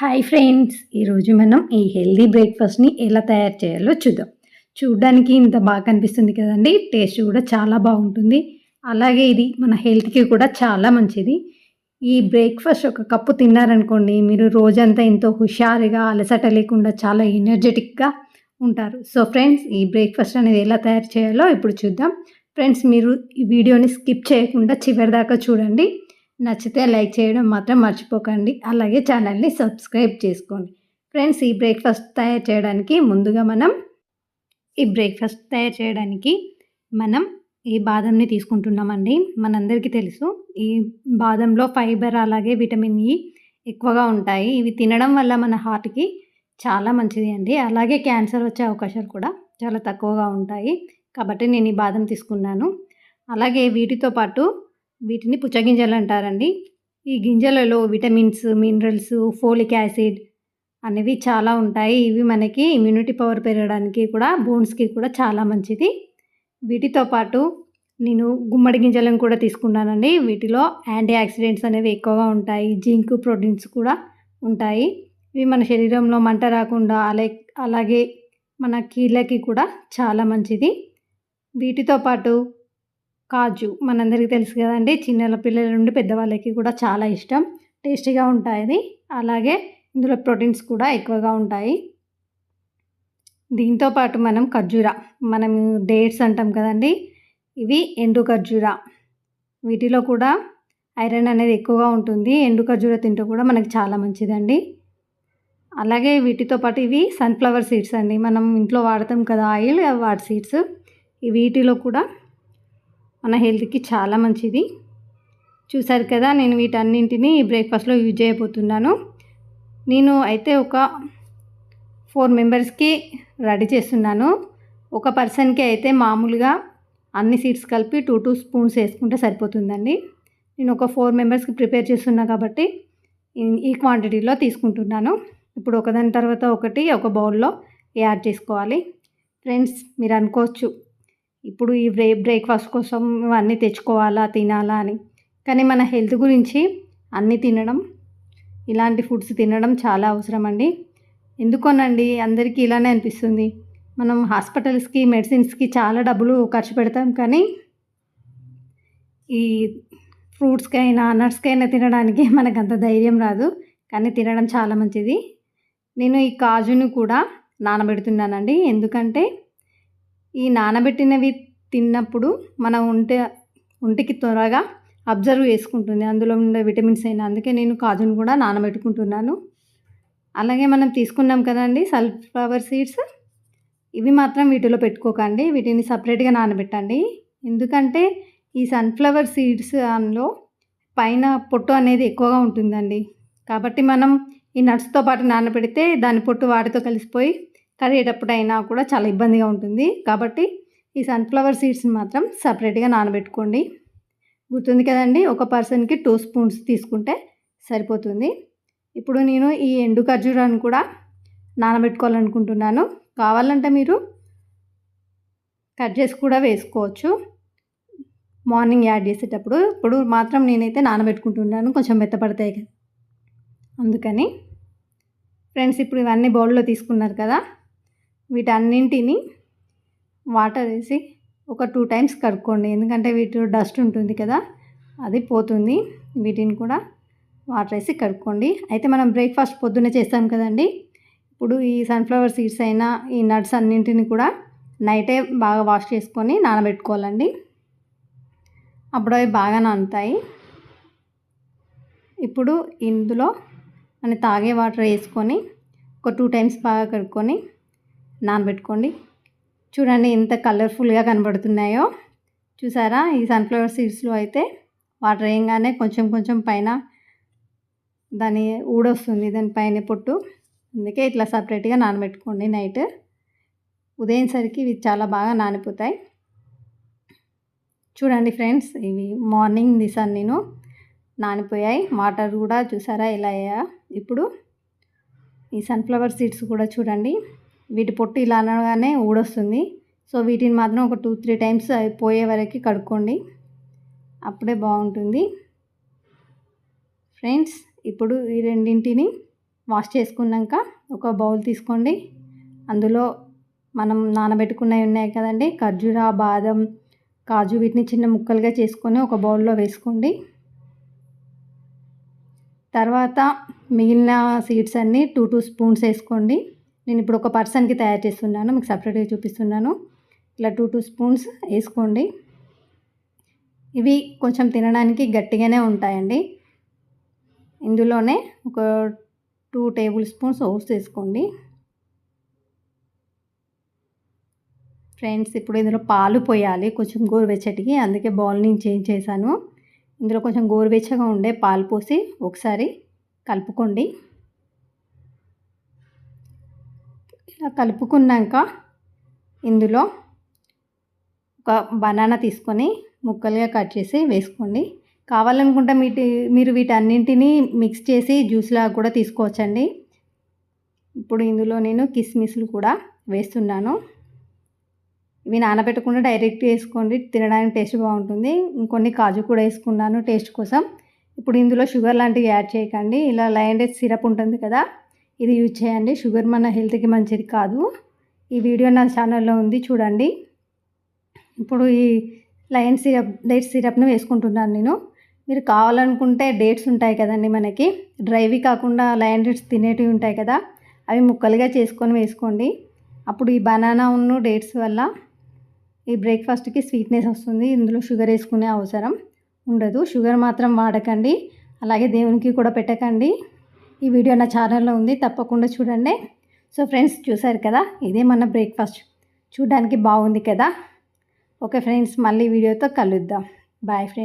Hi friends ఈరోజు మనం ఈ హెల్దీ బ్రేక్ఫాస్ట్ని ఎలా తయారు చేయాలో చూద్దాం. చూడడానికి ఇంత బాగా కనిపిస్తుంది కదండి టేస్ట్ కూడా చాలా బాగుంటుంది. అలాగే ఇది మన హెల్త్కి కూడా చాలా మంచిది. ఈ బ్రేక్ఫాస్ట్ ఒక కప్పు తిన్నారనుకోండి మీరు రోజంతా ఎంతో హుషారుగా అలసట లేకుండా చాలా ఎనర్జెటిక్గా ఉంటారు. సో ఫ్రెండ్స్ ఈ బ్రేక్ఫాస్ట్ అనేది ఎలా తయారు చేయాలో ఇప్పుడు చూద్దాం. ఫ్రెండ్స్ మీరు ఈ వీడియోని స్కిప్ చేయకుండా చివరి దాకా చూడండి. నచ్చితే లైక్ చేయడం మాత్రం మర్చిపోకండి. అలాగే ఛానల్ని సబ్స్క్రైబ్ చేసుకోండి. ఫ్రెండ్స్ ఈ బ్రేక్ఫాస్ట్ తయారు చేయడానికి ముందుగా మనం ఈ బ్రేక్ఫాస్ట్ తయారు చేయడానికి మనం ఈ బాదంని తీసుకుంటున్నామండి. మనందరికీ తెలుసు ఈ బాదంలో ఫైబర్ అలాగే విటమిన్ ఇ ఎక్కువగా ఉంటాయి. ఇవి తినడం వల్ల మన హార్ట్కి చాలా మంచిది అండి. అలాగే క్యాన్సర్ వచ్చే అవకాశాలు కూడా చాలా తక్కువగా ఉంటాయి. కాబట్టి నేను ఈ బాదం తీసుకున్నాను. అలాగే వీటితో పాటు వీటిని పుచ్చగింజలు అంటారండి ఈ గింజలలో విటమిన్స్ మినరల్స్ ఫోలిక్ యాసిడ్ అనేవి చాలా ఉంటాయి. ఇవి మనకి ఇమ్యూనిటీ పవర్ పెరగడానికి కూడా బోన్స్కి కూడా చాలా మంచిది. వీటితో పాటు నేను గుమ్మడి గింజలను కూడా తీసుకున్నానండి. వీటిలో యాంటీ ఆక్సిడెంట్స్ అనేవి ఎక్కువగా ఉంటాయి. జింక్ ప్రోటీన్స్ కూడా ఉంటాయి. ఇవి మన శరీరంలో మంట రాకుండా అలా అలాగే మన కీళ్ళకి కూడా చాలా మంచిది. వీటితో పాటు కాజు మనందరికీ తెలుసు కదండి. చిన్న పిల్లల నుండి పెద్దవాళ్ళకి కూడా చాలా ఇష్టం. టేస్టీగా ఉంటాయి అలాగే ఇందులో ప్రోటీన్స్ కూడా ఎక్కువగా ఉంటాయి. దీంతో పాటు మనం ఖర్జూర మనం డేట్స్ అంటాం కదండి. ఇవి ఎండు ఖర్జూర. వీటిలో కూడా ఐరన్ అనేది ఎక్కువగా ఉంటుంది. ఎండు ఖర్జూర తింటూ కూడా మనకి చాలా మంచిదండి. అలాగే వీటితో పాటు ఇవి సన్ఫ్లవర్ సీడ్స్ అండి. మనం ఇంట్లో వాడతాం కదా ఆయిల్ వాటి సీడ్స్. వీటిలో కూడా మన హెల్త్కి చాలా మంచిది. చూసారు కదా నేను వీటన్నింటినీ బ్రేక్ఫాస్ట్లో యూజ్ చేయబోతున్నాను. నేను అయితే ఒక ఫోర్ మెంబర్స్కి రెడీ చేస్తున్నాను. ఒక పర్సన్కి అయితే మామూలుగా అన్ని సీడ్స్ కలిపి టూ టూ స్పూన్స్ వేసుకుంటే సరిపోతుందండి. నేను ఒక ఫోర్ మెంబర్స్కి ప్రిపేర్ చేస్తున్నా కాబట్టి ఈ క్వాంటిటీలో తీసుకుంటున్నాను. ఇప్పుడు ఒకదాని తర్వాత ఒకటి ఒక బౌల్లో యాడ్ చేసుకోవాలి. ఫ్రెండ్స్ మీరు అనుకోవచ్చు ఇప్పుడు ఈ బ్రే బ్రేక్ఫాస్ట్ కోసం అన్నీ తెచ్చుకోవాలా తినాలా అని. కానీ మన హెల్త్ గురించి అన్నీ తినడం ఇలాంటి ఫుడ్స్ తినడం చాలా అవసరం అండి ఎందుకోనండి? అందరికీ ఇలానే అనిపిస్తుంది. మనం హాస్పిటల్స్కి మెడిసిన్స్కి చాలా డబ్బులు ఖర్చు పెడతాం కానీ ఈ ఫ్రూట్స్కైనా నట్స్కైనా తినడానికి మనకు అంత ధైర్యం రాదు. కానీ తినడం చాలా మంచిది. నేను ఈ కాజుని కూడా నానబెడుతున్నానండి. ఎందుకంటే ఈ నానబెట్టినవి తిన్నప్పుడు మన ఒంటి ఒంటికి త్వరగా అబ్జర్వ్ చేసుకుంటుంది. అందులో ఉండే విటమిన్స్ అయినా. అందుకే నేను కాజును కూడా నానబెట్టుకుంటున్నాను. అలాగే మనం తీసుకున్నాం కదండి సన్ఫ్లవర్ సీడ్స్. ఇవి మాత్రం వీటిలో పెట్టుకోకండి. వీటిని సపరేట్గా నానబెట్టండి. ఎందుకంటే ఈ సన్ఫ్లవర్ సీడ్స్ అందులో పైన పొట్టు అనేది ఎక్కువగా ఉంటుందండి. కాబట్టి మనం ఈ నట్స్తో పాటు నానబెడితే దాని పొట్టు వాటితో కలిసిపోయి కరిగేటప్పుడు అయినా కూడా చాలా ఇబ్బందిగా ఉంటుంది. కాబట్టి ఈ సన్ఫ్లవర్ సీడ్స్ని మాత్రం సపరేట్గా నానబెట్టుకోండి. గుర్తుంది కదండి ఒక పర్సన్కి టూ స్పూన్స్ తీసుకుంటే సరిపోతుంది. ఇప్పుడు నేను ఈ ఎండు ఖర్జూరాన్ని కూడా నానబెట్టుకోవాలనుకుంటున్నాను. కావాలంటే మీరు కట్ చేసి కూడా వేసుకోవచ్చు. మార్నింగ్ యాడ్ చేసేటప్పుడు ఇప్పుడు మాత్రం నేనైతే నానబెట్టుకుంటున్నాను. కొంచెం మెత్తపడతాయి కదా. అందుకని ఫ్రెండ్స్ ఇప్పుడు ఇవన్నీ బౌల్లో తీసుకున్నారు కదా. వీటన్నింటిని వాటర్ వేసి ఒక టూ టైమ్స్ కడుక్కోండి. ఎందుకంటే వీటి డస్ట్ ఉంటుంది కదా అది పోతుంది. వీటిని కూడా వాటర్ వేసి కడుక్కోండి. అయితే మనం బ్రేక్ఫాస్ట్ పొద్దున్నే చేస్తాం కదండి. ఇప్పుడు ఈ సన్ఫ్లవర్ సీడ్స్ అయినా ఈ నట్స్ అన్నింటిని కూడా నైటే బాగా వాష్ చేసుకొని నానబెట్టుకోవాలండి. అప్పుడు అవి బాగా నానుతాయి. ఇప్పుడు ఇందులో మన తాగే వాటర్ వేసుకొని ఒక టూ టైమ్స్ బాగా కడుక్కొని నానబెట్టుకోండి. చూడండి ఎంత కలర్ఫుల్గా కనబడుతున్నాయో. చూసారా? ఈ సన్ఫ్లవర్ సీడ్స్లో అయితే వాటర్ వేయంగానే కొంచెం కొంచెం పైన దాని ఊడొస్తుంది దాని పైన పొట్టు. అందుకే ఇట్లా సపరేట్గా నానబెట్టుకోండి నైట్. ఉదయం సరికి ఇవి చాలా బాగా నానిపోతాయి. చూడండి ఫ్రెండ్స్ ఇవి మార్నింగ్ తీసాను నేను నానిపోయాయి. వాటర్ కూడా చూసారా ఎలా అయ్యా ఇప్పుడు ఈ సన్ఫ్లవర్ సీడ్స్ కూడా చూడండి. వీటి పొట్టు ఇలా అనగానే ఊడొస్తుంది. సో వీటిని మాత్రం ఒక టూ త్రీ టైమ్స్ పోయే వరకు కడుక్కోండి. అప్పుడే బాగుంటుంది. ఫ్రెండ్స్ ఇప్పుడు ఈ రెండింటిని వాష్ చేసుకున్నాక ఒక బౌల్ తీసుకోండి. అందులో మనం నానబెట్టుకున్నవి ఉన్నాయి కదండి ఖర్జూర బాదం కాజు వీటిని చిన్న ముక్కలుగా చేసుకొని ఒక బౌల్లో వేసుకోండి. తర్వాత మిగిలిన సీడ్స్ అన్నీ టూ టూ స్పూన్స్ వేసుకోండి. నేను ఇప్పుడు ఒక పర్సన్కి తయారు చేస్తున్నాను మీకు సపరేట్గా చూపిస్తున్నాను. ఇలా టూ టూ స్పూన్స్ వేసుకోండి. ఇవి కొంచెం తినడానికి గట్టిగానే ఉంటాయండి. ఇందులోనే ఒక టూ టేబుల్ స్పూన్స్ ఓట్స్ వేసుకోండి. ఫ్రెండ్స్ ఇప్పుడు ఇందులో పాలు పోయాలి కొంచెం గోరువెచ్చటికి అందుకే బౌల్ నేను చేంజ్ చేశాను. ఇందులో కొంచెం గోరువెచ్చగా ఉండే పాలు పోసి ఒకసారి కలుపుకోండి. ఇలా కలుపుకున్నాక ఇందులో ఒక బనానా తీసుకొని ముక్కలుగా కట్ చేసి వేసుకోండి. కావాలనుకుంటే మీటి మీరు వీటన్నింటినీ మిక్స్ చేసి జ్యూస్లా కూడా తీసుకోవచ్చండి. ఇప్పుడు ఇందులో నేను కిస్మిస్లు కూడా వేస్తున్నాను. ఇవి నానబెట్టకుండా డైరెక్ట్ వేసుకోండి. తినడానికి టేస్ట్ బాగుంటుంది. ఇంకొన్ని కాజు కూడా వేసుకున్నాను టేస్ట్ కోసం. ఇప్పుడు ఇందులో షుగర్ లాంటివి యాడ్ చేయకండి. ఇలా లైన్ డేస్ సిరప్ ఉంటుంది కదా. ఇది యూజ్ చేయండి. షుగర్ మన హెల్త్కి మంచిది కాదు. ఈ వీడియో నా ఛానల్లో ఉంది చూడండి. ఇప్పుడు ఈ లయన్ సిరప్ డేట్స్ సిరప్ను వేసుకుంటున్నాను నేను. మీరు కావాలనుకుంటే డేట్స్ ఉంటాయి కదండి మనకి. డ్రైవి కాకుండా లయన్ డేట్స్ తినేటివి ఉంటాయి కదా. అవి ముక్కలుగా చేసుకొని వేసుకోండి. అప్పుడు ఈ బనానా ఉన్న డేట్స్ వల్ల ఈ బ్రేక్ఫాస్ట్కి స్వీట్నెస్ వస్తుంది. ఇందులో షుగర్ వేసుకునే అవసరం ఉండదు. షుగర్ మాత్రం వాడకండి. అలాగే దేవునికి కూడా పెట్టకండి. ఈ వీడియో నా ఛానల్లో ఉంది తప్పకుండా చూడండి. సో ఫ్రెండ్స్ చూసారు కదా ఇదే మన బ్రేక్ఫాస్ట్. చూడడానికి బాగుంది కదా. ఓకే ఫ్రెండ్స్ మళ్ళీ వీడియోతో కలుద్దాం. Bye friends.